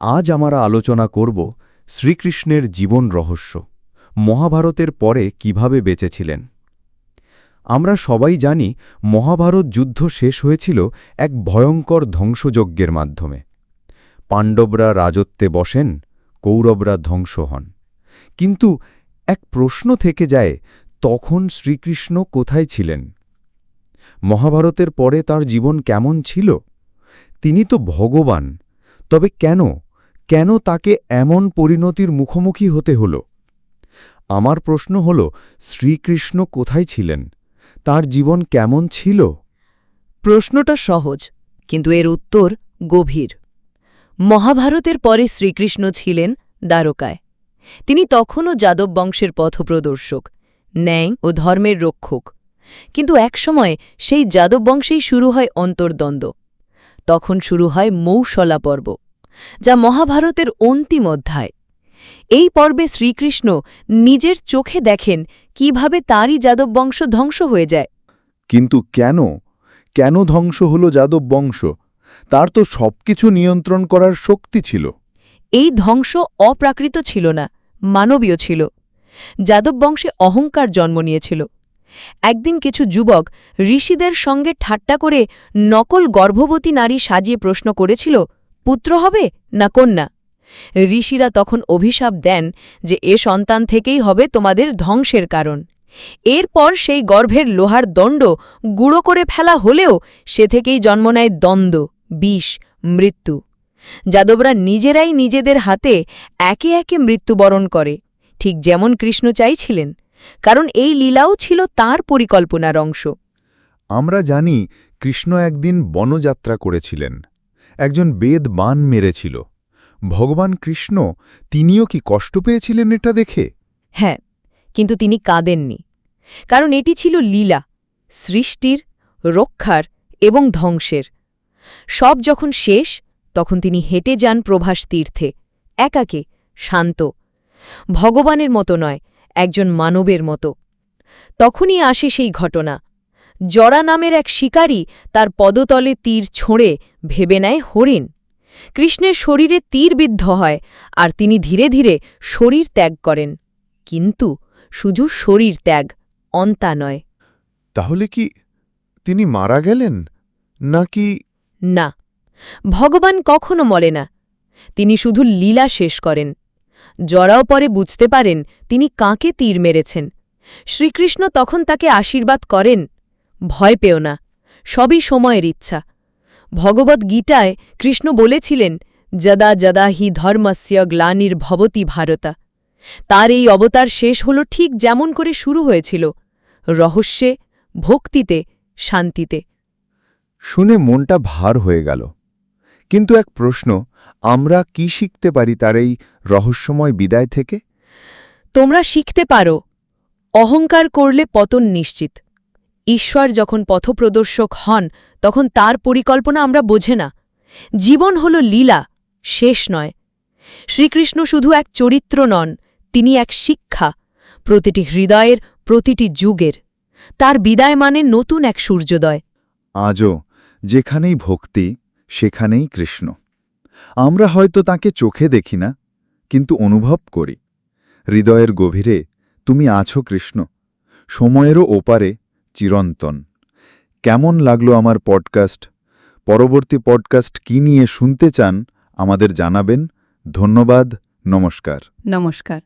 আজ আমরা আলোচনা করব শ্রীকৃষ্ণের জীবন রহস্য, মহাভারতের পরে কীভাবে বেঁচেছিলেন। আমরা সবাই জানি মহাভারত যুদ্ধ শেষ হয়েছিল এক ভয়ঙ্কর ধ্বংসযজ্ঞের মাধ্যমে। পাণ্ডবরা রাজত্বে বসেন, কৌরবরা ধ্বংস হন। কিন্তু এক প্রশ্ন থেকে যায়, তখন শ্রীকৃষ্ণ কোথায় ছিলেন? মহাভারতের পরে তার জীবন কেমন ছিল? তিনি তো ভগবান, তবে কেন কেন তাকে এমন পরিণতির মুখোমুখি হতে হল? আমার প্রশ্ন হল, শ্রীকৃষ্ণ কোথায় ছিলেন? তার জীবন কেমন ছিল? প্রশ্নটা সহজ, কিন্তু এর উত্তর গভীর। মহাভারতের পরে শ্রীকৃষ্ণ ছিলেন দ্বারকায়। তিনি তখনও যাদব বংশের পথপ্রদর্শক, ন্যায় ও ধর্মের রক্ষক। কিন্তু একসময় সেই যাদব বংশেই শুরু হয় অন্তর্দ্বন্দ্ব। তখন শুরু হয় মৌসলা পর্ব। যা মহাভারতের অন্তিম অধ্যায়। এই পর্বে শ্রীকৃষ্ণ নিজের চোখে দেখেন কীভাবে তাঁরই যাদব বংশ ধ্বংস হয়ে যায়। কিন্তু কেন? কেন ধ্বংস হল যাদব বংশ? তার তো সবকিছু নিয়ন্ত্রণ করার শক্তি ছিল। এই ধ্বংস অপ্রাকৃত ছিল না মানবীয় ছিল। যাদব বংশে অহংকার জন্ম নিয়েছিল। একদিন কিছু যুবক ঋষিদের সঙ্গে ঠাট্টা করে নকল গর্ভবতী নারী সাজিয়ে প্রশ্ন করেছিল পুত্র হবে না কন্যা? ঋষিরা তখন অভিশাপ দেন যে এ সন্তান থেকেই হবে তোমাদের ধ্বংসের কারণ। এরপর সেই গর্ভের লোহার দণ্ড গুঁড়ো করে ফেলা হলেও সে থেকেই জন্ম নেয় দ্বন্দ্ব, বিষ, মৃত্যু। যাদবরা নিজেরাই নিজেদের হাতে একে একে মৃত্যুবরণ করে, ঠিক যেমন কৃষ্ণ চাইছিলেন, কারণ এই লীলাও ছিল তার পরিকল্পনার অংশ। আমরা জানি কৃষ্ণ একদিন বনযাত্রা করেছিলেন। একজন বেদ বান মেরেছিল। ভগবান কৃষ্ণ, তিনিও কি কষ্ট পেয়েছিলেন এটা দেখে? হ্যাঁ কিন্তু তিনি কাঁদেননি। কারণ এটি ছিল লীলা, সৃষ্টির, রক্ষার এবং ধ্বংসের। সব যখন শেষ, তখন তিনি হেঁটে যান প্রভাস তীর্থে, একাকে, শান্ত। ভগবানের মতো নয়, একজন মানবের মতো। তখনই আসে সেই ঘটনা জরা নামের এক শিকারী তার পদতলে তীর ছোঁড়ে ভেবে নেয় হরিণ। কৃষ্ণের শরীরে তীর বিদ্ধ হয় আর তিনি ধীরে ধীরে শরীর ত্যাগ করেন। কিন্তু শুধু শরীর ত্যাগ অন্তা নয়। তাহলে কি তিনি মারা গেলেন? নাকি না ভগবান কখনো মরে না। তিনি শুধু লীলা শেষ করেন। জরাও পরে বুঝতে পারেন তিনি কাকে তীর মেরেছেন। শ্রীকৃষ্ণ তখন তাকে আশীর্বাদ করেন ভয় পেও না সবই সময়ের ইচ্ছা। ভগবদ্ গীতায় কৃষ্ণ বলেছিলেন যদা যদা হি ধর্মস্য গ্লানির ভবতি ভারতা। তার এই অবতার শেষ হল ঠিক যেমন করে শুরু হয়েছিল রহস্যে ভক্তিতে শান্তিতে। শুনে মনটা ভার হয়ে গেল। কিন্তু এক প্রশ্ন আমরা কি শিখতে পারি তার এই রহস্যময় বিদায় থেকে? তোমরা শিখতে পারো অহংকার করলে পতন নিশ্চিত। ঈশ্বর যখন পথপ্রদর্শক হন, তখন তার পরিকল্পনা আমরা বোঝে না। জীবন হল লীলা, শেষ নয়। শ্রীকৃষ্ণ শুধু এক চরিত্র নন, তিনি এক শিক্ষা, প্রতিটি হৃদয়ের, প্রতিটি যুগের। তার বিদায় মানে নতুন এক সূর্যোদয়। আজও যেখানেই ভক্তি, সেখানেই কৃষ্ণ। আমরা হয়তো তাকে চোখে দেখি না, কিন্তু অনুভব করি। হৃদয়ের গভীরে তুমি আছো কৃষ্ণ। সময়েরও ওপারে চিরন্তন। কেমন লাগল আমার পডকাস্ট পরবর্তী পডকাস্ট কি নিয়ে শুনতে চান আমাদের জানাবেন। ধন্যবাদ, নমস্কার। নমস্কার।